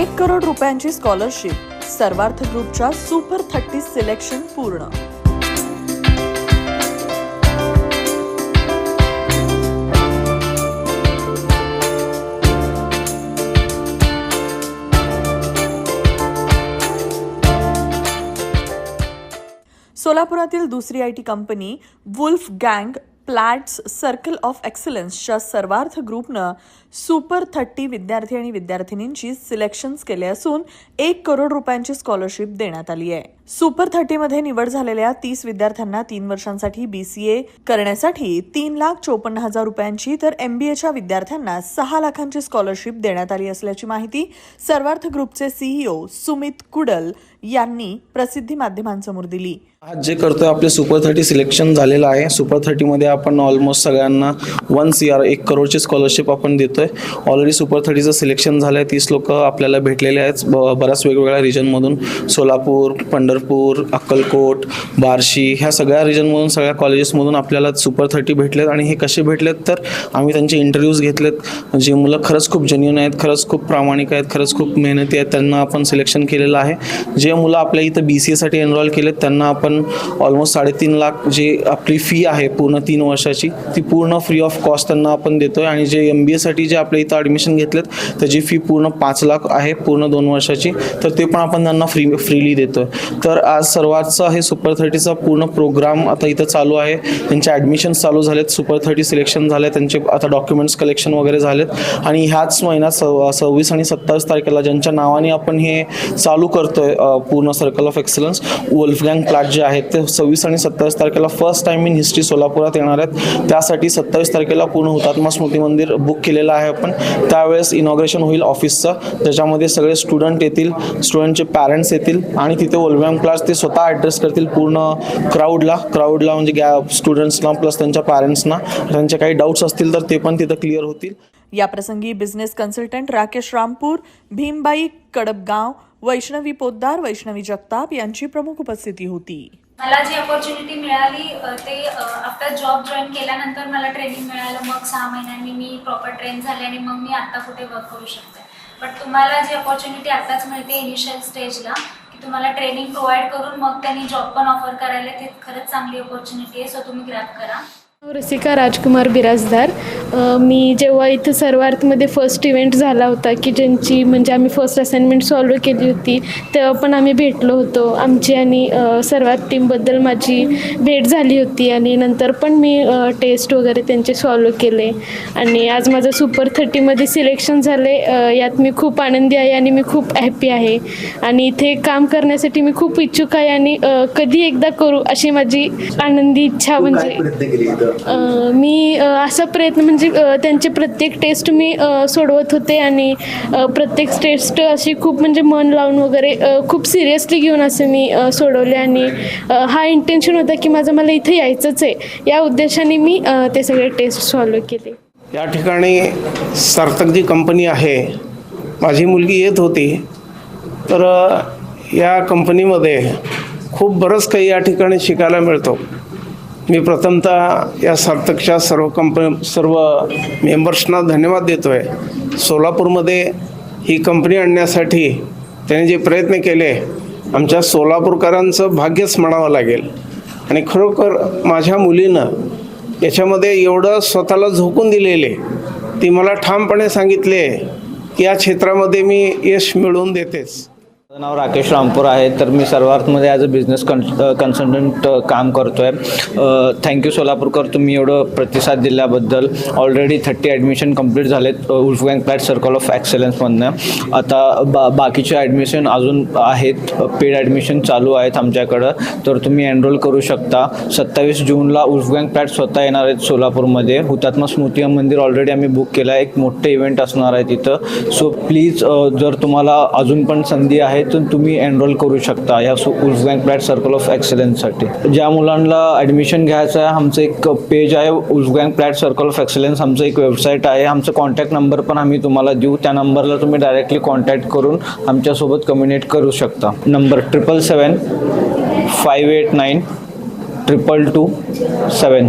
एक करोड रुपयांची स्कॉलरशिप सर्वार्थ ग्रुपच्या सुपर थर्टी सिलेक्शन पूर्ण. सोलापुरातील दुसरी आय टी कंपनी वुल्फ गँग प्लॅट्स सर्कल ऑफ एक्सलन्सच्या सर्वार्थ ग्रुपनं सुपर थर्टी विद्यार्थी आणि विद्यार्थिनींची सिलेक्शन्स केले असून एक करोड रुपयांची स्कॉलरशिप देण्यात आली आहे. सुपर थर्टीमध्ये निवड झालेल्या तीस विद्यार्थ्यांना तीन वर्षांसाठी बीसीए करण्यासाठी तीन लाख चोपन्न हजार रुपयांची तर एमबीएच्या विद्यार्थ्यांना सहा लाखांची स्कॉलरशिप देण्यात आली असल्याची माहिती सर्वार्थ ग्रुपचे सीईओ सुमित कुडल यांनी प्रसिद्धी माध्यमांसमोर दिली. आज जे करतोय आपले सुपर थर्टी सिलेक्शन झालेलं आहे. सुपर थर्टीमध्ये आपण ऑलमोस्ट सगळ्यांना वन सी आर एक करोडची स्कॉलरशिप आपण देतोय. ऑलरेडी सुपर थर्टीचं सिलेक्शन झालं आहे तीस लोक आपल्याला भेटलेले आहेत. बऱ्याच वेगवेगळ्या रिजनमधून सोलापूर पंढरपूर अक्कलकोट बार्शी ह्या सगळ्या रिजनमधून सगळ्या कॉलेजेसमधून आपल्याला सुपर थर्टी भेटलेत आणि हे कसे भेटलेत तर आम्ही त्यांचे इंटरव्ह्यूज घेतलेत. जे मुलं खरंच खूप जेन्युन आहेत खरंच खूप प्रामाणिक आहेत खरंच खूप मेहनती आहेत त्यांना आपण सिलेक्शन केलेलं आहे. जे मुलं आपल्या इथं बी सी एसाठी एनरोल केलेत त्यांना आपण ऑलमोस्ट साडेतीन लाख जे आपली फी आहे पूर्ण तीन वर्षाची ती पूर्ण फ्री ऑफ कॉस्ट त्यांना आपण देतोय. आणि जे एम बी एसाठी जे आपल्या इथं ॲडमिशन घेतलेत त्याची फी पूर्ण पाच लाख आहे पूर्ण दोन वर्षाची. तर ते पण आपण त्यांना फ्री फ्रीली देतोय. तर तर आज सर्वांचा हे सुपर थर्टीचा पूर्ण प्रोग्राम आता इथं चालू आहे. त्यांचे ॲडमिशन्स चालू झालेत. सुपर थर्टी सिलेक्शन झाले त्यांचे आता डॉक्युमेंट्स कलेक्शन वगैरे झालेत. आणि ह्याच महिन्यात सव सव्वीस आणि सत्तावीस तारखेला ज्यांच्या नावाने आपण हे चालू करतोय आहे पूर्ण circle of excellence Wolfgang Platt जे आहेत ते सव्वीस आणि सत्तावीस तारखेला फर्स्ट टाइम इन हिस्ट्री सोलापुरात येणार आहेत. त्यासाठी सत्तावीस तारखेला पूर्ण हुतात्मा स्मृती मंदिर बुक केलेलं आहे आपण. त्यावेळेस इनॉग्रेशन होईल ऑफिसचं ज्याच्यामध्ये सगळे स्टुडंट येतील स्टुडंटचे पॅरेंट्स येतील आणि तिथे वल्फगँग प्लॅट ते स्वतः ॲड्रेस करतील पूर्ण क्राऊडला क्राऊडला म्हणजे गॅ स्टुडंट्सना प्लस त्यांच्या पॅरेंट्सना त्यांचे काही डाऊट्स असतील तर ते पण तिथं क्लिअर होतील. याप्रसंगी बिझनेस कन्सल्टंट राकेश रामपूर भीमबाई कडबगाव वैष्णवी पोद्दार वैष्णवी जगताप यांची प्रमुख उपस्थिती होती. मला जी अपॉर्च्युनिटी मिळाली ते आफ्टर जॉब जॉईन केल्यानंतर मला ट्रेनिंग मिळालं. मग सहा महिन्यांनी मी प्रॉपर ट्रेन झाले आणि मग मी आत्ता कुठे वर्क करू शकते. बट तुम्हाला जी अपॉर्च्युनिटी आत्ताच मिळते इनिशियल स्टेजला तुम्हाला ट्रेनिंग प्रोव्हाइड करून मग त्यांनी जॉब पण ऑफर करायला. ते खरंच चांगली अपॉर्च्युनिटी आहे सो तुम्ही ग्रॅप करा. रसिका राजकुमार बिराजदार. मी जेव्हा इथं सर्वार्थमध्ये फर्स्ट इव्हेंट झाला होता की ज्यांची म्हणजे आम्ही फर्स्ट असाइनमेंट सॉल्व केली होती तेव्हा पण आम्ही भेटलो होतो. आमची आणि सर्वात टीमबद्दल माझी भेट झाली होती आणि नंतर पण मी टेस्ट वगैरे त्यांचे सॉल्व केले. आणि आज माझं सुपर थर्टीमध्ये सिलेक्शन झाले यात मी खूप आनंदी आहे आणि मी खूप हॅपी आहे. आणि इथे काम करण्यासाठी मी खूप इच्छुक आहे आणि कधी एकदा करू अशी माझी आनंदी इच्छा म्हणजे मी असा प्रयत्न म्हणजे त्यांचे प्रत्येक टेस्ट मी सोडवत होते आणि प्रत्येक टेस्ट अशी खूप म्हणजे मन लावून वगैरे खूप सिरियसली घेऊन असे मी सोडवले आणि हा इंटेन्शन होता की माझं मला इथे यायचंच आहे. या उद्देशाने मी ते सगळे टेस्ट सॉल्व केले. या ठिकाणी सार्थक जी कंपनी आहे. माझी मुलगी येत होती. तर या कंपनीमध्ये खूप बरंच काही या ठिकाणी शिकायला मिळतो. मी प्रथमतः या सार्थकच्या सर्व कंपनी सर्व मेंबर्सना धन्यवाद देतो आहे सोलापूरमध्ये ही कंपनी आणण्यासाठी त्यांनी जे प्रयत्न केले आमच्या सोलापूरकरांचं भाग्यच म्हणावं लागेल. आणि खरोखर माझ्या मुलीनं याच्यामध्ये एवढं स्वतःला झोकून दिलेले ती मला ठामपणे सांगितले की या क्षेत्रामध्ये मी यश मिळवून देतेच. माझं नाव राकेश रामपूर आहे. तर मी सर्वार्थमध्ये ॲज अ बिझनेस कन कन्सल्टंट काम करतो आहे थँक्यू सोलापूरकर तुम्ही एवढं प्रतिसाद दिल्याबद्दल. ऑलरेडी थर्टी ॲडमिशन कंप्लीट झालेत उल्फगँग प्लॅट सर्कल ऑफ ॲक्सलन्समधनं आता बा बाकीचे ॲडमिशन अजून आहेत. पेड ॲडमिशन चालू आहेत आमच्याकडं. तर तुम्ही एनरोल करू शकता. सत्तावीस जूनला उल्फगँग प्लॅट स्वतः येणार आहेत सोलापूरमध्ये. हुतात्मा स्मृती मंदिर ऑलरेडी आम्ही बुक केलं आहे एक मोठं इव्हेंट असणार आहे तिथं. सो प्लीज जर तुम्हाला अजून पण संधी आहे शाळेतून तुम्ही एनरोल करू शकता या सु उल्फगँग प्लॅट सर्कल ऑफ एक्सलन्ससाठी ज्या मुलांना ॲडमिशन घ्यायचं आहे आमचं एक पेज आहे Wolfgang Platt circle of excellence आमचं एक वेबसाईट आहे. आमचं कॉन्टॅक्ट नंबर पण आम्ही तुम्हाला देऊ. त्या नंबरला तुम्ही डायरेक्टली कॉन्टॅक्ट करून आमच्यासोबत कम्युनिकेट करू शकता. Number triple seven five eight nine triple two seven